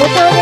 我想。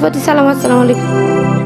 প্রতি সালাম আসসালামু আলাইকুম।